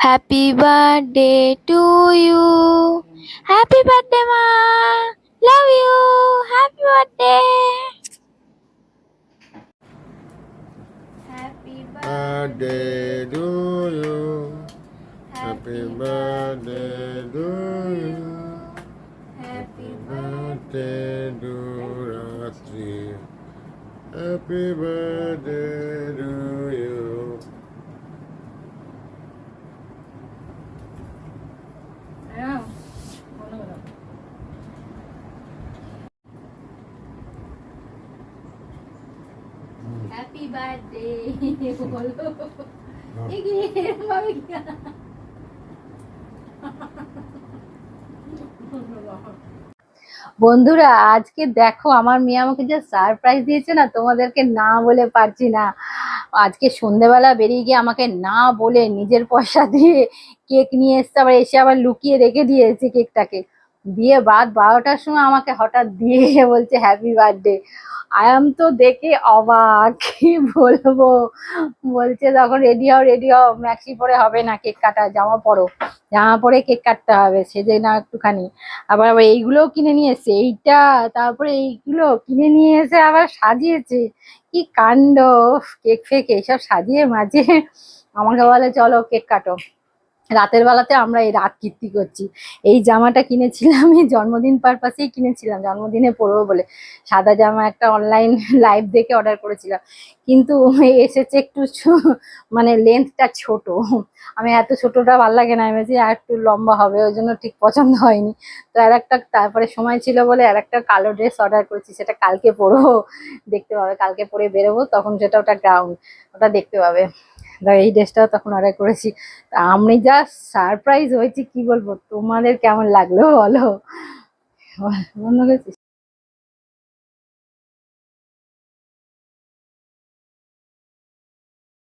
Happy birthday to you. Happy birthday, Ma. Love you. Happy birthday. Happy birthday to you. Happy birthday to you. Happy birthday to Rastri. Happy birthday to you. Happy birthday বলো। কি? বন্ধুরা আজকে দেখো আমার মেয়ে আমাকে যে surprise দিয়েছে না তোমাদেরকে না বলে পারছি না। আজকে সন্ধেবেলা বেরিয়ে গিয়ে আমাকে না বলে নিজের পয়সা দিয়ে কেক নিয়ে এসছে আবার এসে আবার লুকিয়ে রেখে দিয়েছে কেকটাকে। দিয়ে বাদ বারোটার সময় আমাকে হঠাৎ দিয়ে বলছে হ্যাপি বার্থডে আয়াম তো দেখে অবাক, কি বলব? বলছে তখন রেডি হও রেডি হও ম্যাক্সি পরে হবে না কেক কাটা, জামা পরো। জামা পরে কেক কাটতে হবে, সেজে না একটুখানি। আবার আবার এইগুলোও কিনে নিয়ে এসছে, এইটা, তারপরে এইগুলো কিনে নিয়ে এসে আবার সাজিয়েছে। কি কাণ্ড কেক ফেক এইসব সাজিয়ে মাঝে আমাকে বলে, চলো কেক কাটো। রাতের বেলাতে আমরা এই রাত কীর্তি করছি। এই জামাটা কিনেছিলাম, এই জন্মদিন পারপাসেই কিনেছিলাম, জন্মদিনে পরবো বলে। সাদা জামা একটা অনলাইন লাইভ দেখে অর্ডার করেছিলাম। কিন্তু এসেছে একটু মানে লেন্থটা ছোট। আমি এত ছোটটা ভালো লাগে না, আমি আর একটু লম্বা হবে, ওই জন্য ঠিক পছন্দ হয়নি। তো আর একটা, তারপরে সময় ছিল বলে আর একটা কালো ড্রেস অর্ডার করেছি, সেটা কালকে পরবো। দেখতে পাবে, কালকে পরে বেরোবো, তখন সেটা ওটা গ্রাউন্ড ওটা দেখতে পাবে। এই ড্রেসটাও তখন অর্ডার করেছি। আমি যা সারপ্রাইজ হয়েছি, কি বলব? তোমাদের কেমন লাগল বলো? করেছিস